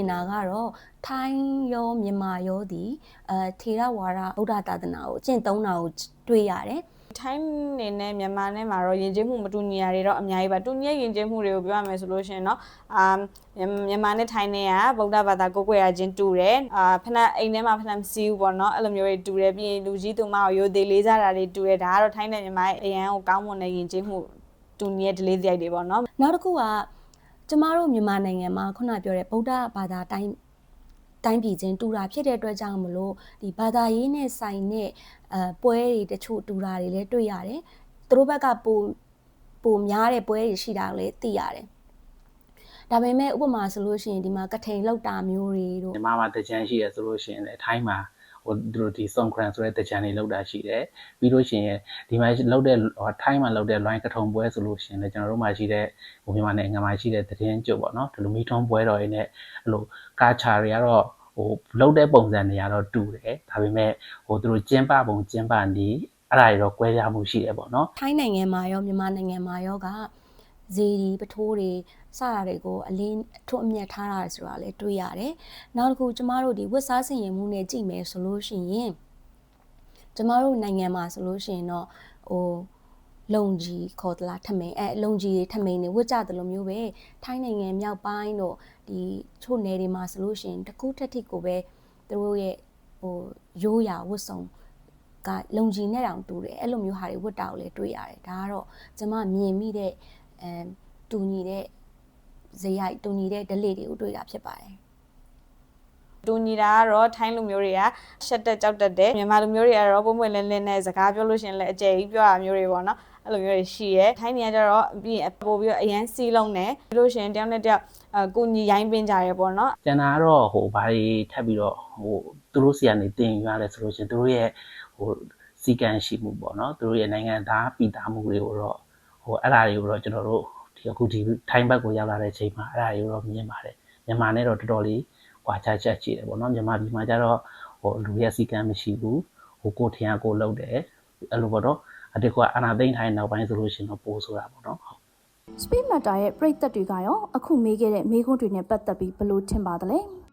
င်တာကတော့ထိုင်းရောမြန်မာရောဒီအဲထေရဝါဒဗုဒ္ဓသာသနာကိုအကျင့်သုံးတာကိုတွေ့ရတယ်ထိုင်းနေနဲ့မြန်မာနဲ့မှာတော့ယဉ်ကျေးမှုမတူညီတာတွေတော့အများကြီးပါတူညီတဲ့ယဉ်ကျေးမှုတွေကိုပြောရမယ်ဆိုလို့ရှိရင်တော့အာမြန်မာနဲ့ထိုင်းနဲ့ကဗုဒ္ဓဘာသာကိုးကွယ်ရခြင်းတူတယ်အာဖဏအိမ်ထဲမှာဖဏမစီဘူးပေါ့နော်အဲ့လိုမျိုးတွေတူတယ်ပြီးရင်လူကြီးသူမကိုရိုသေလေးစားတာတွေတူတယ်ဒါကတော့ထိုင်းနဲ့မြန်မာရဲ့အရန်ကိုကောင်းမွန်တဲ့ယဉ်ကျေးမှုတူညီတဲ့ delay စရိုက်တွေပေါ့နော်နောက်တစ်ခုက ကျမတို့မြန်မာနိုင်ငံမှာခုနပြောတဲ့ဗုဒ္ဓဘာသာတိုင်းတိုင်းပြည်ချင်းတူတာဖြစ်တဲ့အတွက်ကြောင့်မလို့ဒီဘာသာရေးနဲ့ဆိုင်တဲ့အဲပွဲတွေတချို့တူတာတွေလည်းတွေ့ရတယ်။သူတို့ဘက်ကပိုပိုများတဲ့ပွဲတွေရှိတာကိုလည်းသိရတယ်။ဒါပေမဲ့ဥပမာဆိုလို့ရှိရင်ဒီမှာကထိန်လောက်တာမျိုးတွေတို့ညီမမှာတကြံရှိရဆိုလို့ရှိရင်လည်းထိုင်းမှာ ဟိုသူတို့ဒီ song cran ဆိုတဲ့တကြံတွေလောက်တာရှိတယ်ပြီးလို့ရှိရင်ဒီမှာလောက်တဲ့ဟိုထိုင်းမှာလောက်တဲ့ line ကထုံပွဲဆိုလို့ရှိရင်လည်းကျွန်တော်တို့မှာရှိတဲ့ဟိုမြန်မာနိုင်ငံမှာရှိတဲ့သတင်းကြုပ်ပေါ့နော်ဒီလိုမီထုံးပွဲတော်တွေနဲ့အဲ့လိုကာချာတွေကတော့ဟိုလောက်တဲ့ပုံစံတွေကတော့တူတယ်ဒါပေမဲ့ဟိုသူတို့ကျင်းပပုံကျင်းပနေအဲ့ဒါတွေတော့ကွဲပြားမှုရှိတယ်ပေါ့နော်ထိုင်းနိုင်ငံမှာရောမြန်မာနိုင်ငံမှာရောက ဇီဒီပထိုးတွေစတာတွေကိုအလင်းအထွတ်အမြတ်ထားတာဆိုတာလည်းတွေ့ရတယ်။နောက်တစ်ခုကျမတို့ဒီဝတ်စားဆင်ရင်မှုနဲ့ကြည့်မယ်ဆိုလို့ရှိရင်ကျမတို့နိုင်ငံမှာဆိုလို့ရှိရင်တော့ဟိုလုံကြီးခေါ်သလားထမင်းအဲလုံကြီးတွေထမင်းတွေဝတ်ကြတယ်လို့မျိုးပဲထိုင်းနိုင်ငံမြောက်ပိုင်းတို့ဒီချို့နယ်တွေမှာဆိုလို့ရှိရင်တကူးတက်ထိကိုပဲသူတို့ရဲ့ဟိုရိုးရာဝတ်စုံကလုံကြီးနဲ့တောင်တူတယ်အဲ့လိုမျိုးဟာတွေဝတ်တာကိုလည်းတွေ့ရတယ်ဒါကတော့ကျမမြင်မိတဲ့ အဲတူညီတဲ့ဇေယိုက်တူညီတဲ့ delay တွေကိုတွေ့တာဖြစ်ပါတယ်တူညီတာကတော့ထိုင်းလူမျိုးတွေကရှက်တက်ကြောက်တက်တယ်မြန်မာလူမျိုးတွေကတော့ပုံပွင့်လင်းလင်းနဲ့စကားပြောလို့ရှရင်လည်းအကျယ်ကြီးပြောတာမျိုးတွေပေါ့နော်အဲ့လိုမျိုးတွေရှိရဲထိုင်းနေကကြတော့ပြီးရင်ပို့ပြီးတော့အရန်စီးလုံးတယ်ပြီးလို့ရှရင်တယောက်နဲ့တယောက်အကိုညီရိုင်းပင်ကြရဲပေါ့နော်ကျန်တာကတော့ဟိုဘာတွေထပ်ပြီးတော့ဟိုသူတို့စီကနေတင်ယူရတယ်ဆိုလို့ရှိရင်သူတို့ရဲ့ဟိုစီကံရှိမှုပေါ့နော်သူတို့ရဲ့နိုင်ငံသားပြည်သားမှုတွေကိုတော့ ဟိုအဲ့ဒါတွေကိုတော့ကျွန်တော်တို့ဒီအခုဒီထိုင်းဘက်ကိုရောက်လာတဲ့အချိန်မှာအဲ့ဒါတွေကိုတော့မြင်ပါတယ်မြန်မာနဲ့တော့တော်တော်လေးကွာခြားချက်ရှိတယ်ပေါ့နော်မြန်မာပြည်မှာကျတော့ဟိုလူရဲ့စီကံမရှိဘူးဟိုကိုထင်ရကိုလုပ်တယ်အဲ့လိုပေါ့နော်အတကွာအနာသိမ့်ထိုင်းနောက်ပိုင်းဆိုလို့ရှိရင်တော့ပိုးဆိုတာပေါ့နော် Speed Matter ရဲ့ပရိသတ်တွေကရောအခုမေးခဲ့တဲ့မေးခွန်းတွေနဲ့ပတ်သက်ပြီးဘယ်လိုထင်ပါသလဲ။